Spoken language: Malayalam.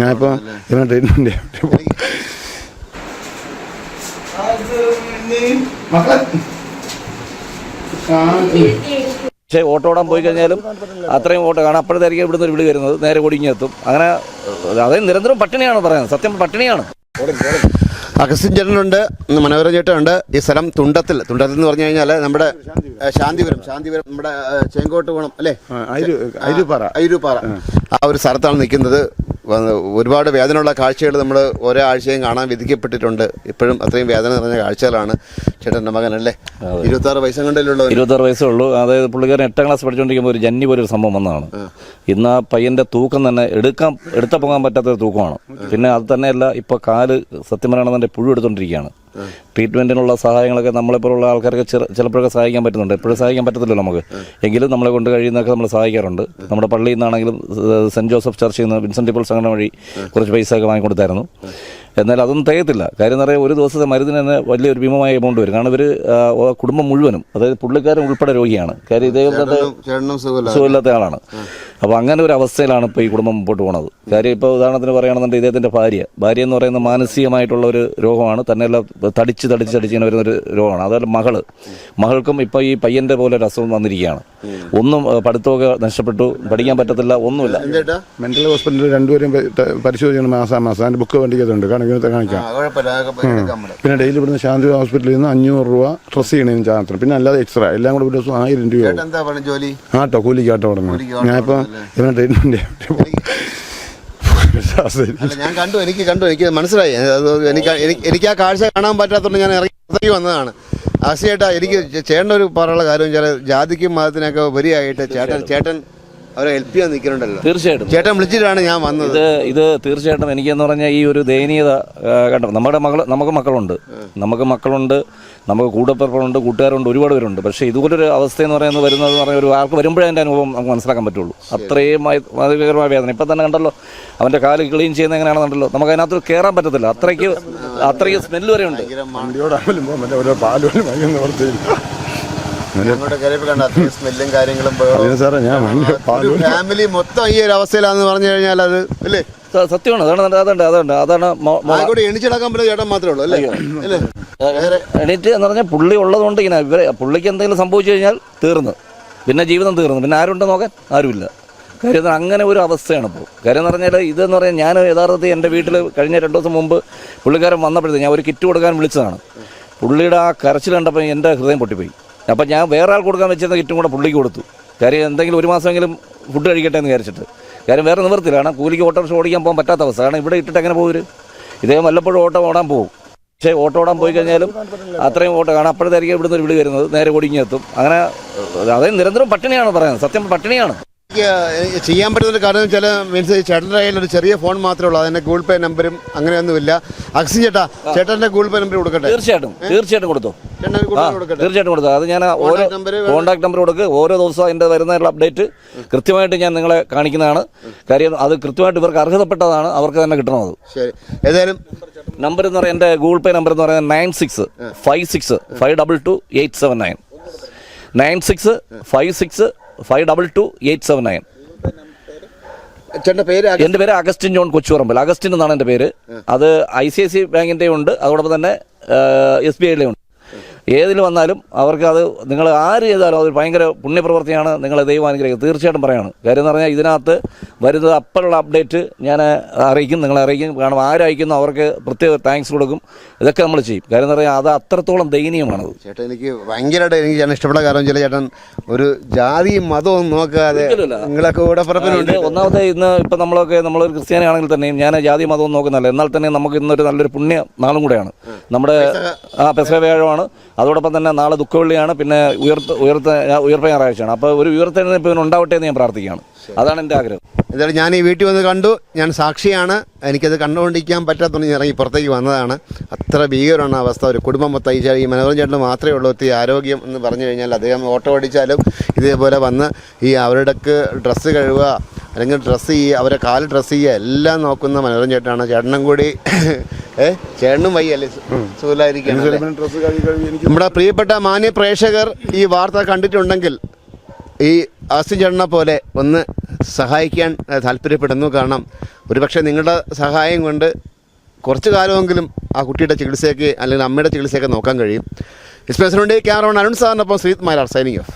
ഞാനിപ്പോ ഇവനെ ട്രീറ്റ്മെന്റ് പക്ഷേ ഓട്ടോ ഓടാൻ പോയി കഴിഞ്ഞാലും അത്രയും ഓട്ടോ കാണാം. അപ്പോഴത്തേക്കും ഇവിടുന്ന് ഒരു വിളി വരുന്നത്. നേരെ കൊടിഞ്ഞെത്തും അങ്ങനെ അതേ നിരന്തരം പട്ടിണിയാണ് പറയുന്നത് സത്യം പട്ടിണിയാണ്. അഗസ്റ്റിൻ ചേട്ടനുണ്ട് മനോഹരൻ ചേട്ടനുണ്ട്. ഈ സ്ഥലം തുണ്ടത്തിൽ തുണ്ടത്തിൽ എന്ന് പറഞ്ഞു കഴിഞ്ഞാൽ നമ്മുടെ ശാന്തിപുരം ശാന്തിപുരം നമ്മുടെ ചേങ്കോട്ട് പോകണം അല്ലേ? അരുപാറ അയ്യൂപ്പാറ ആ ഒരു സ്ഥലത്താണ് നിൽക്കുന്നത്. ഒരുപാട് വേദനയുള്ള കാഴ്ചകൾ നമ്മൾ ഓരോ ആഴ്ചയും കാണാൻ വിധിക്കപ്പെട്ടിട്ടുണ്ട്. ഇപ്പോഴും അത്രയും വേദന നിറഞ്ഞ കാഴ്ചകളാണ് ചേട്ടന്റെ മകനല്ലേ ഇരുപത്താറ് വയസ്സും കണ്ടല്ലോ ഇരുപത്താറ് വയസ്സേ ഉള്ളൂ. അതായത് പുള്ളിക്കാരൻ എട്ടാം ക്ലാസ് പഠിച്ചുകൊണ്ടിരിക്കുമ്പോൾ ഒരു ജന്നി പോലൊരു ഒരു സംഭവം വന്നതാണ്. ഇന്ന് ആ പയ്യന്റെ തൂക്കം തന്നെ എടുക്കാൻ എടുത്ത പോകാൻ പറ്റാത്തൊരു തൂക്കമാണ്. പിന്നെ അത് തന്നെയല്ല ഇപ്പോൾ കാൽ സത്യം പുഴു എടുത്തോണ്ടിരിക്കുകയാണ്. ട്രീറ്റ്മെന്റിനുള്ള സഹായങ്ങളൊക്കെ നമ്മളെപ്പോലുള്ള ആൾക്കാർക്ക് ചിലപ്പോഴൊക്കെ സഹായിക്കാൻ പറ്റുന്നുണ്ട്. എപ്പോഴും സഹായിക്കാൻ പറ്റത്തില്ലല്ലോ നമുക്ക്. എങ്കിലും നമ്മളെ കൊണ്ട് കഴിയുന്നതൊക്കെ നമ്മൾ സഹായിക്കാറുണ്ട്. നമ്മുടെ പള്ളിയിൽ നിന്നാണെങ്കിലും സെന്റ് ജോസഫ് ചർച്ചിൽ നിന്ന് വിൻസെന്റ് പീപ്പിൾ സംഘടന വഴി കുറച്ച് പൈസ ഒക്കെ വാങ്ങിക്കൊടുത്തായിരുന്നു എന്നാൽ അതൊന്നും തികയത്തില്ല. കാര്യം എന്ന് ഒരു ദിവസത്തെ മരുന്നിന് തന്നെ വലിയൊരു ഭീമമായ എമൗണ്ട് വരും. കാരണം ഇവർ കുടുംബം മുഴുവനും അതായത് പുള്ളിക്കാരൻ ഉൾപ്പെടെ രോഗിയാണ്. കാര്യം ഇതേ സുഖമില്ലാത്ത ആളാണ്. അപ്പോൾ അങ്ങനെ ഒരു അവസ്ഥയിലാണ് ഇപ്പോൾ ഈ കുടുംബം മുമ്പോട്ട് പോണത്. കാര്യം ഇപ്പോൾ ഉദാഹരണത്തിന് പറയുകയാണെന്നുണ്ടെങ്കിൽ ഇദ്ദേഹത്തിന്റെ ഭാര്യ. ഭാര്യ എന്ന് പറയുന്നത് മാനസികമായിട്ടുള്ള ഒരു രോഗമാണ്. തന്നെയല്ല തടിച്ച് തടിച്ച് തടിച്ച് ഇങ്ങനെ വരുന്ന ഒരു രോഗമാണ്. അതുപോലെ മകൾ. മകൾക്കും ഇപ്പോൾ ഈ പയ്യന്റെ പോലെ ഒരു അസുഖം വന്നിരിക്കുകയാണ്. ഒന്നും പഠിത്തമൊക്കെ നഷ്ടപ്പെട്ടു. പഠിക്കാൻ പറ്റത്തില്ല ഒന്നുമില്ല. മെന്റൽ ഹോസ്പിറ്റലിൽ രണ്ടുപേരും പരിശോധിക്കണം മാസം മാസം. അതിന്റെ ബുക്ക് വേണ്ടി കണക്കിനത്തെ കാണിക്കാം. പിന്നെ ഡെയിലി ഇവിടുന്ന് ശാന്തി ഹോസ്പിറ്റലിൽ നിന്ന് അഞ്ഞൂറ് രൂപ ഡ്രസ് ചെയ്യണതിന് ചാർജ്. പിന്നെ അല്ലാതെ എക്സ്ട്രാ എല്ലാം കൂടെ ഒരു ദിവസം ആയിരം രൂപ ആട്ടോ കൂലിക്കാട്ടോ തുടങ്ങി കൂലിക്ക് ആട്ടോ ഞാനിപ്പോ അല്ല ഞാൻ കണ്ടു എനിക്ക് കണ്ടു എനിക്ക് മനസ്സിലായി. എനിക്ക് എനിക്ക് ആ കാഴ്ച കാണാൻ പറ്റാത്തതുകൊണ്ട് ഞാൻ ഇറങ്ങി വന്നതാണ്. ആശയേട്ടാ എനിക്ക് ചേട്ടൻ ഒരു പറയാനുള്ള കാര്യം വെച്ചാൽ ജാതിക്കും മതത്തിനൊക്കെ ഉപരിയായിട്ട് ചേട്ടൻ ചേട്ടൻ അവരെ ഹെൽപ്പ് ചെയ്യാൻ നിൽക്കുന്നുണ്ടല്ലോ. തീർച്ചയായിട്ടും. ചേട്ടൻ വിളിച്ചിട്ടാണ് ഞാൻ വന്നത്. ഇത് ഇത് തീർച്ചയായിട്ടും എനിക്കെന്ന് പറഞ്ഞാൽ ഈ ഒരു ദയനീയത ആ, കണ്ടോ? നമ്മുടെ മകൾ നമുക്ക് മക്കളുണ്ട്. നമുക്ക് മക്കളുണ്ട് നമുക്ക് കൂടപ്പിറപ്പുണ്ട് കൂട്ടുകാരുണ്ട് ഒരുപാട് പേരുണ്ട്. പക്ഷേ ഇതുപോലൊരു അവസ്ഥ എന്ന് പറയുന്നത് വരുന്നത് എന്ന് പറഞ്ഞാൽ ഒരു ആൾക്ക് വരുമ്പോഴേ അതിന്റെ അനുഭവം നമുക്ക് മനസ്സിലാക്കാൻ പറ്റുള്ളൂ. അത്രയും മാതൃകരമായ വേദന. ഇപ്പം തന്നെ കണ്ടല്ലോ അവന്റെ കാൽ ക്ലീൻ ചെയ്യുന്ന എങ്ങനെയാണെന്നുണ്ടല്ലോ. നമുക്ക് അതിനകത്ത് കയറാൻ പറ്റത്തില്ല. അത്രയ്ക്ക് അത്രയ്ക്ക് സ്മെല്ല് വരെ ഉണ്ട്. വണ്ടിയോടായാലും ഓരോ വാങ്ങുന്ന ഞങ്ങളുടെ കരയിൽ കണ്ട അത്രയും സ്മെല്ലും കാര്യങ്ങളും സാറേ ഞാൻ ഫാമിലി മൊത്തം ഈ ഒരു അവസ്ഥയിലാന്ന് പറഞ്ഞു കഴിഞ്ഞാൽ അത് അല്ലേ? സത്യമാണ്. അതാണ് അതുണ്ട് അതുണ്ട്. അതാണ് എണീച്ചിടക്കാൻ പറ്റുന്ന ചേട്ടൻ മാത്രമേ ഉള്ളൂ അല്ലേ? അല്ലേ? എണീറ്റ് എന്ന് പറഞ്ഞാൽ പുള്ളി ഉള്ളതുകൊണ്ട് ഇങ്ങനെ ഇവരെ പുള്ളിക്ക് എന്തെങ്കിലും സംഭവിച്ചു കഴിഞ്ഞാൽ തീർന്നു. പിന്നെ ജീവിതം തീർന്നു. പിന്നെ ആരുണ്ട് നോക്കാൻ ആരുമില്ല. കാര്യം അങ്ങനെ ഒരു അവസ്ഥയാണ് ഇപ്പോൾ. കാര്യം എന്ന് പറഞ്ഞാൽ ഇതെന്ന് പറഞ്ഞാൽ ഞാൻ യഥാർത്ഥത്തിൽ എന്റെ വീട്ടിൽ കഴിഞ്ഞ രണ്ട് ദിവസം മുമ്പ് പുള്ളിക്കാരൻ വന്നപ്പോഴത്തേക്ക് ഞാൻ ഒരു കിറ്റ് കൊടുക്കാൻ വിളിച്ചതാണ്. പുള്ളിയുടെ ആ കരച്ചിൽ കണ്ടപ്പോൾ എന്റെ ഹൃദയം പൊട്ടിപ്പോയി. അപ്പം ഞാൻ വേറെ ആൾ കൊടുക്കാൻ വെച്ചിരുന്ന കിറ്റും കൂടെ പുള്ളിക്ക് കൊടുത്തു. കാര്യം എന്തെങ്കിലും ഒരു മാസമെങ്കിലും ഫുഡ് കഴിക്കട്ടെ എന്ന് വിചാരിച്ചിട്ട്. കാര്യം വേറെ നിവർത്തില്ല കാരണം കൂലിക്ക് ഓട്ടോറിക്ഷ ഓടിക്കാൻ പോകാൻ പറ്റാത്ത അവസ്ഥ. കാരണം ഇവിടെ ഇട്ടിട്ട് എങ്ങനെ പോകരു ഇദ്ദേഹം വല്ലപ്പോഴും ഓട്ടോ ഓടാൻ പോകും പക്ഷേ ഓട്ടോ ഓടാൻ പോയി കഴിഞ്ഞാലും അത്രയും ഓട്ടോ കാണാം. അപ്പോഴത്തേക്കും ഇവിടുന്ന് ഒരു വിളി വരുന്നത്. നേരെ എത്തും. അങ്ങനെ അതേ നിരന്തരം പട്ടിണിയാണ് പറയുന്നത്. സത്യം പട്ടിണിയാണ്. ചെയ്യാൻ പറ്റുന്ന കാരണം വെച്ചാൽ മീൻസ് ചേട്ടന്റെ കയ്യിൽ ഒരു ചെറിയ ഫോൺ മാത്രമേ ഉള്ളൂ. അതിന്റെ ഗൂഗിൾ പേ നമ്പരും അങ്ങനെയൊന്നുമില്ല അക്സി ചേട്ടാ ചേട്ടന്റെ ഗൂഗിൾ പേ നമ്പർ കൊടുക്കട്ടെ? തീർച്ചയായിട്ടും തീർച്ചയായിട്ടും കൊടുത്തു. തീർച്ചയായിട്ടും കൊടുത്തു. അത് ഞാൻ ഓരോ കോൺടാക്ട് നമ്പർ കൊടുക്കുക ഓരോ ദിവസവും അതിന്റെ വരുന്നതിനുള്ള അപ്ഡേറ്റ് കൃത്യമായിട്ട് ഞാൻ നിങ്ങളെ കാണിക്കുന്നതാണ്. കാര്യം അത് കൃത്യമായിട്ട് ഇവർക്ക് അർഹതപ്പെട്ടതാണ്. അവർക്ക് തന്നെ കിട്ടണത് ശരി. ഏതായാലും നമ്പർ എന്ന് പറയുന്നത് എന്റെ ഗൂഗിൾ പേ നമ്പർ എന്ന് പറയുന്നത് nine six five six five double two eight seven nine. Nine six five six five double two eight seven nine എന്റെ പേര് അഗസ്റ്റിൻ ജോൺ കൊച്ചുപറമ്പൽ. അഗസ്റ്റിൻ എന്നാണ് എന്റെ പേര്. അത് ഐ സി ഐ സി ബാങ്കിന്റെ ഉണ്ട്. അതോടൊപ്പം തന്നെ എസ് ബി ഐയിലെ ഉണ്ട്. ഏതിൽ വന്നാലും അവർക്ക് അത് നിങ്ങൾ ആര് ചെയ്താലും അതൊരു ഭയങ്കര പുണ്യപ്രവൃത്തിയാണ് നിങ്ങളെ ദൈവം അനുഗ്രഹിക്കുക തീർച്ചയായിട്ടും പറയാണ്. കാര്യം എന്ന് പറഞ്ഞാൽ ഇതിനകത്ത് വരുന്നത് അപ്പോഴുള്ള അപ്ഡേറ്റ് ഞാൻ അറിയിക്കും നിങ്ങളെ അറിയിക്കും. കാരണം ആരയക്കുന്നു അവർക്ക് പ്രത്യേക താങ്ക്സ് കൊടുക്കും. ഇതൊക്കെ നമ്മൾ ചെയ്യും. കാര്യം എന്ന് പറഞ്ഞാൽ അത് അത്രത്തോളം ദയനീയമാണത് ചേട്ടൻ എനിക്ക് ഭയങ്കരമായിട്ട് എനിക്ക് ഞാൻ ഇഷ്ടപ്പെട്ട കാരണം ചില ചേട്ടൻ ഒരു ജാതിയും മതവും നോക്കാതെ നിങ്ങളൊക്കെ കൂടപ്പുറപ്പിനുണ്ട് ഒന്നാമത്തെ ഇന്ന് ഇപ്പം നമ്മളൊക്കെ നമ്മളൊരു ക്രിസ്ത്യാനിയാണെങ്കിൽ തന്നെയും ഞാൻ ജാതി മതവും നോക്കുന്നില്ല എന്നാൽ തന്നെ നമുക്ക് ഇന്നൊരു നല്ലൊരു പുണ്യ നാളും കൂടെയാണ്. നമ്മുടെ ആ പെസക വ്യാഴമാണ്. അതോടൊപ്പം തന്നെ നാളെ ദുഃഖവെള്ളിയാണ് പിന്നെ ഉയർത്ത ഉയർത്ത ഉയർപ്പ ഞായറാഴ്ചയാണ്. അപ്പോൾ ഒരു ഉയർത്തെഴുന്നേൽപ്പ് ഇവന് ഉണ്ടാവട്ടെ എന്ന് ഞാൻ പ്രാർത്ഥിക്കുകയാണ്. അതാണ് എന്റെ ആഗ്രഹം. എന്തായാലും ഞാൻ ഈ വീട്ടിൽ വന്ന് കണ്ടു. ഞാൻ സാക്ഷിയാണ്. എനിക്കത് കണ്ടുകൊണ്ടിരിക്കാൻ പറ്റാത്തതുകൊണ്ട് ഞാൻ ഇറങ്ങി പുറത്തേക്ക് വന്നതാണ്. അത്ര ഭീകരമാണ് അവസ്ഥ. ഒരു കുടുംബം മൊത്തം ഈ മനോഹരം ചേട്ടന് മാത്രമേ ഉള്ളൂ. ഒത്തിരി ആരോഗ്യം എന്ന് പറഞ്ഞു കഴിഞ്ഞാൽ അദ്ദേഹം ഓട്ടോ ഓടിച്ചാലും ഇതേപോലെ വന്ന് ഈ അവരുടെക്ക് ഡ്രസ്സ് കഴുകുക അല്ലെങ്കിൽ ഡ്രസ്സ് ചെയ്യുക അവരെ കാൽ ഡ്രസ്സ് ചെയ്യുക എല്ലാം നോക്കുന്ന മനോരൻ ചേട്ടനാണ് ചേട്ടനും കൂടി ഏ ചേട്ടനും വയ്യല്ലേ? സുഖമായിരിക്കും നമ്മുടെ പ്രിയപ്പെട്ട മാന്യ പ്രേക്ഷകർ ഈ വാർത്ത കണ്ടിട്ടുണ്ടെങ്കിൽ ഈ ആസ്തി ചേട്ടനെ പോലെ ഒന്ന് സഹായിക്കാൻ താല്പര്യപ്പെടുന്നു. കാരണം ഒരുപക്ഷെ നിങ്ങളുടെ സഹായം കൊണ്ട് കുറച്ച് കാലമെങ്കിലും ആ കുട്ടിയുടെ ചികിത്സയ്ക്ക് അല്ലെങ്കിൽ അമ്മയുടെ ചികിത്സയൊക്കെ നോക്കാൻ കഴിയും. എക്സ്പ്രസിനുണ്ട് ക്യാമറോൺ അരുൺ സാറിനൊപ്പം ശ്രീത് മാരാർ സൈനിങ് ഓഫ്